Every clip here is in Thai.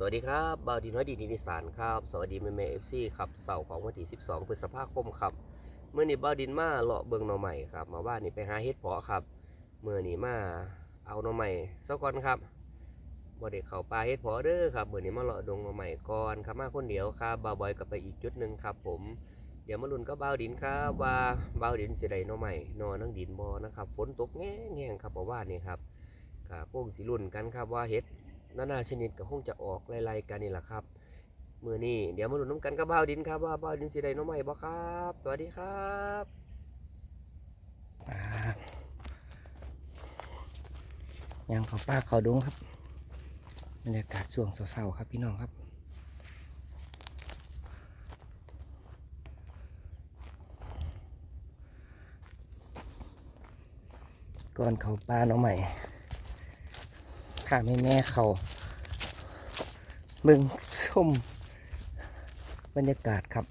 สวัสดีครับบาวดีน้อยดีนิติสารครับ สวัสดีแม่แม่เอฟซีครับเสาร์ของวันที่ 12พฤษภาคมครับเมื่อนี้บาวดินมาเลาะเบิงหน่อใหม่ครับ มาว่านี่ไปหาเฮ็ดเพาะครับเมื่อนี้มาเอาหน่อใหม่ซะก่อนครับบ่ได้เข้าป่าเฮ็ดเพาะเด้อครับเมื่อนี้มาเลาะดงหน่อใหม่ก่อนครับมาคนเดียวครับบาวบอยก็ไปอีกจุดหนึ่งครับ ผม เดี๋ยวมาลุ้นกับบาวดินครับว่าบาวดินสิได้หน่อใหม่นอนังดินบ่นะครับฝนตกแง่แง่ครับเพราะว่านี่ครับก็คงสิลุ้นกันครับว่าเฮ็ด นานาชนิดก็คงจะออกไล่ๆกันนี่แหละครับมือนี้เดี๋ยวมาลุ้นน้ำกันกับบ้าวดินครับว่าบ้าวดินสิได้น้องใหม่บ่ครับ สวัสดีครับยังเขาป้าเขาดงครับบรรยากาศช่วงเศร้าๆครับพี่น้องครับก่อนเขาป้าน้องใหม่ ข้าแม่แม่เขาเบิ่งชมบรรยากาศครับ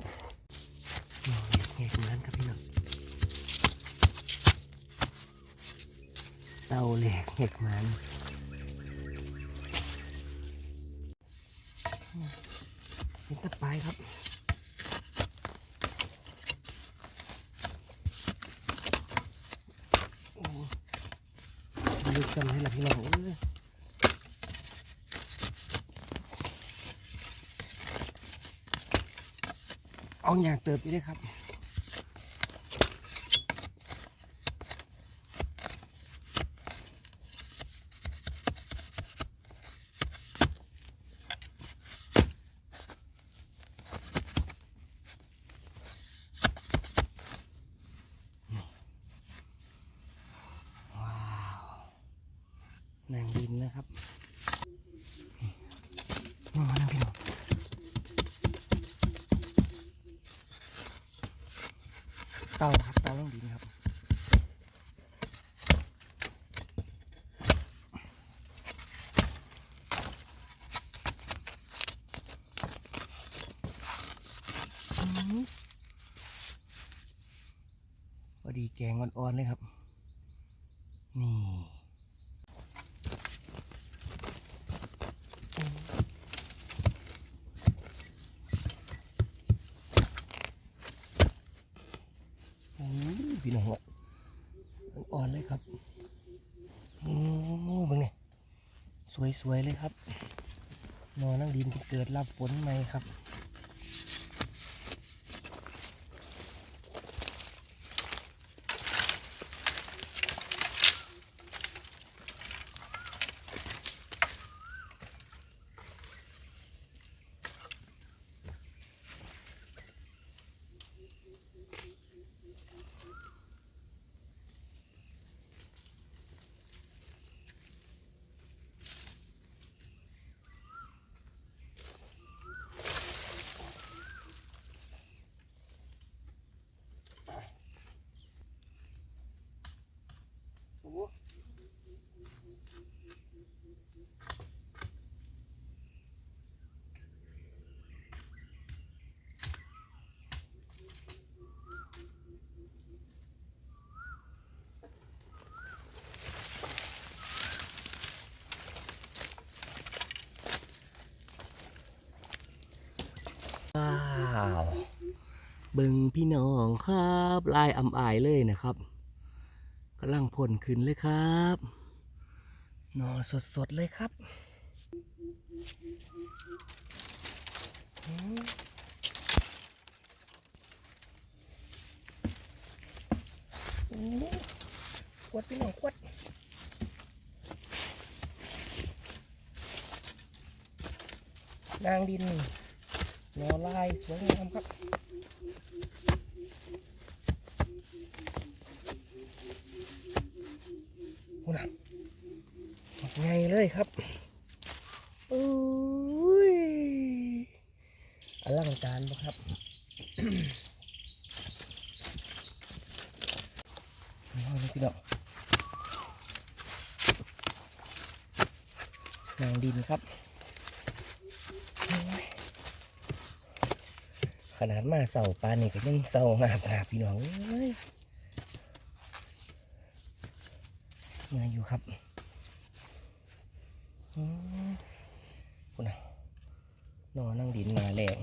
เงียบเหมือนครับพี่น้องเตาเหล็กเห็ดมันเห็นตะปายครับโอ้ลึกซ้ำให้ละพี่น้อง เอาอย่างเติบไปเลยครับ ว้าวนางดินนะครับนี่มาแล้วพี่น้อง เตาครับเตาต้องดีนะครับอืมพอดีแกงอ่อนๆเลยครับ นี่โอ้ยพี่น้องอะอ่อนๆเลย ครับโอ้ยเบิ่งนี่สวยๆเลยครับ นอนนั่งดินเกิดรับฝนไหมครับ ว้าว เบิ่งพี่น้องครับลายอำอายเลยนะครับกำลังผลขึ้นเลยครับหนอสดๆเลยครับอืมโอ้ขวดพี่น้องขวดนางดินนี่ นอลายสวยงามครับคุณน่ะไงเลยครับอุ้ยอลังการปะครับเอาเลยพี่น้องนางดินครับโอ้ย ขนาดมาเสาปลานี่ก็ยังเสางาบงาบพี่น้องเอ้ยเงยอยู่ครับคุณน่ะนอนนั่งดินนาแรง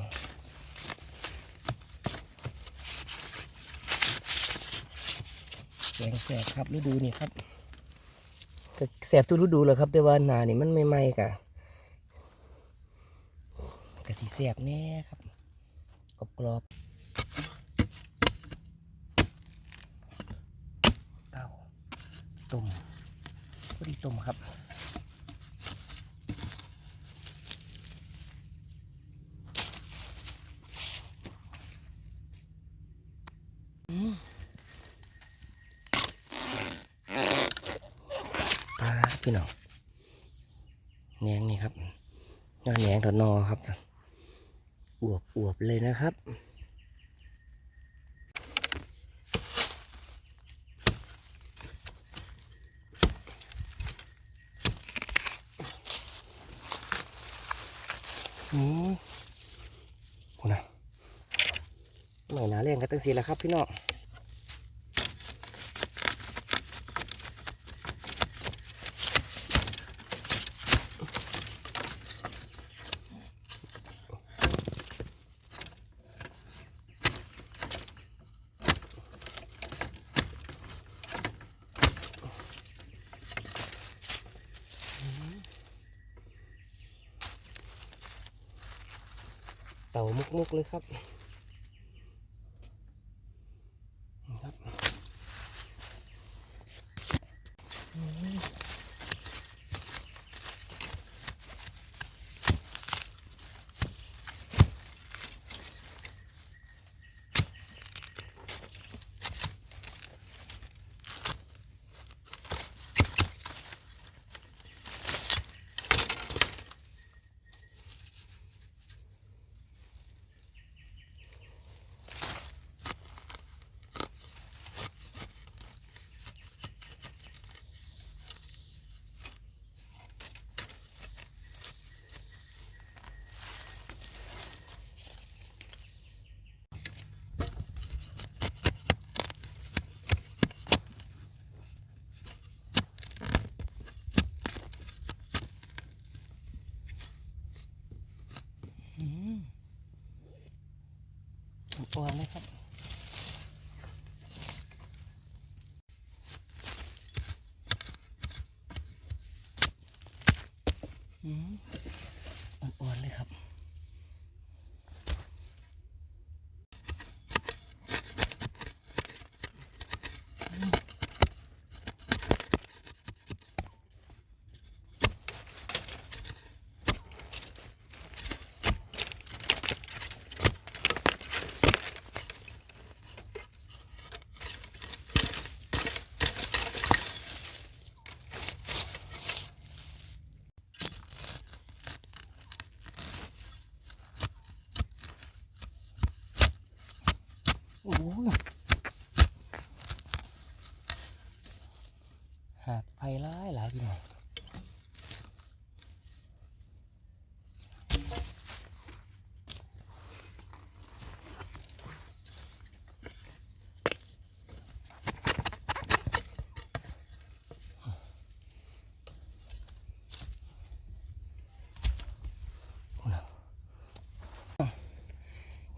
แกงแสบครับฤดูนี่ครับแสบทุกฤดูเลยครับ แต่ว่าหนานี่มันไม่ไหม้กะกะสีแสบแน่ครับ กรอบเต้าต้มพอดีต้มครับปลาพี่น้องแหนงนี่ครับยอดแหนงถอนนอครับ อวบอวบเลยนะครับ นี่โหนะหน่อยหนาเร่งกันตั้งสีแล้วครับพี่น้อง เต่ามุกๆเลยครับ อืมอ่อนๆเลยครับ โอ้ยหากไฟร้ายหลายพี่น้องเ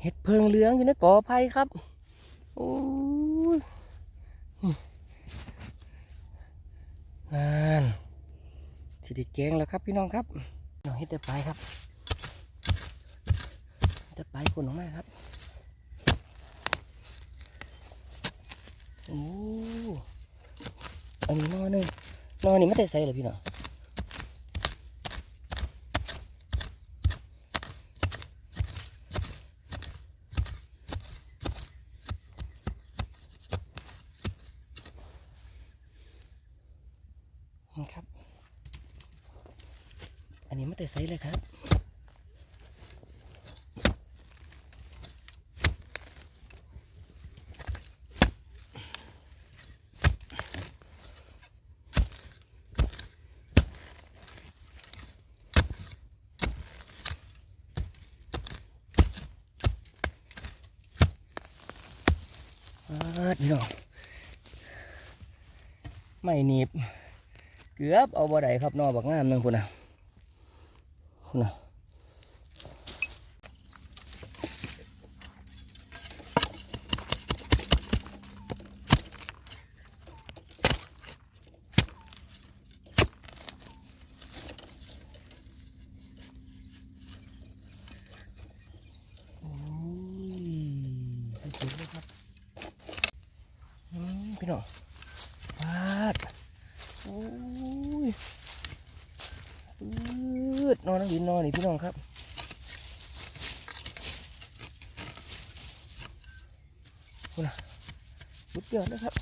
ห็ดเพิงเหลืองอยู่ในกอไผ่ครับ โอ้ยนั่นสิได้แกงแล้วครับพี่น้องครับน้องเฮ็ดแต่ไปครับเฮ็ดแต่ไปคนออกมาครับโอ้อันนี้นอหนึงนอนี่ไม่ได้ใส่เลยพี่น้อง ครับ อันนี้ไม่ได้ใส่เลยครับเอิดพี่น้องไม่หนีบ เกือบเอาบ่ได้ครับนอบักงามนึงคุณนะคุณนะพี่น้อง ปืดนอนน้องดินนอนนี่พี่น้องครับคุณน่ะสุดยอดนะครับ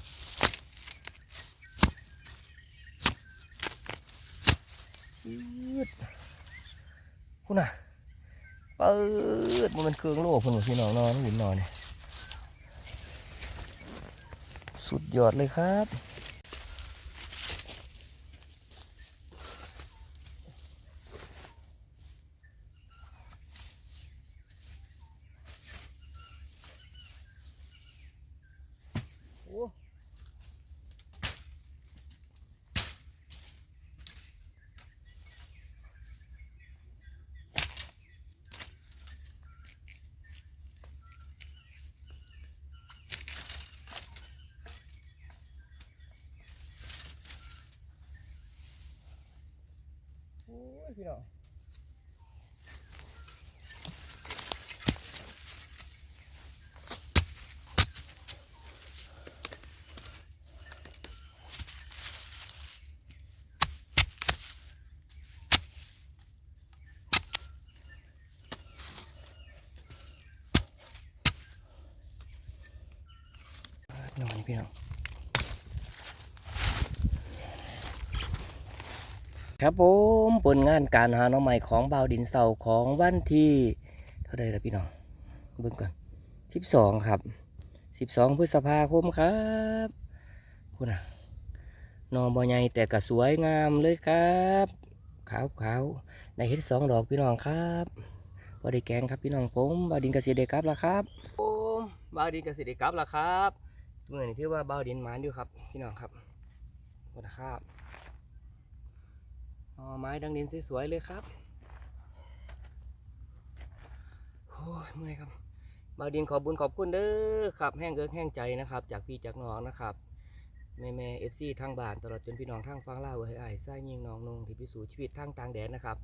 คุณน่ะปืดมันเป็นเครื่องโลกคุณพี่น้องนอนน้องดินนอนนี่สุดยอดเลยครับ พี่น้องนอนนี่พี่น้อง ครับผมผลงานการหาหน้องใหม่ของบาวดินเสาของวันที่เท่าไรล่ะพี่น้องเบิ่งก่อนสิบสองครับสิบสองพฤษภาคมครับพูดนะนอบ่ใหญ่แต่ก็สวยงามเลยครับขาวขาวๆได้เห็ดสองดอกพี่น้องครับพอได้แกงครับพี่น้องผมบาวดินเกษตรเด็กครับล้วครับผมบาวดินเกษตรเด็กครับล้วครับเมื่อนี้ถือว่าบาวดินหมานอยู่ครับพี่น้องครับพูดครับ หน่อไม้ดังดินสวยๆเลยครับโอ้ยเมื่อยครับบาวดินขอบุญขอบคุณเด้อครับ แห้งเกินแห้งใจนะครับ จากพี่จากน้องนะครับแม่แม่เอฟซีทางบ้านตลอดจนพี่น้องทางฟังเล่าวเฮ้ยไอ้ไส้ยิงน้องนงที่พิสูจน์ชีวิตทางต่างแดนนะครับ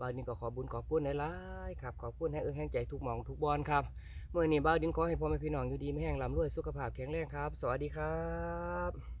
บาวดินก็ขอบุญขอบคุณหลายๆครับขอบคุณให้เออแห้งใจทุกมองทุกบอลครับเมื่อนี้บาวดินขอให้พ่อแม่พี่น้องอยู่ดีไม่แห้งลำรวยสุขภาพแข็งแรงครับ สวัสดีครับ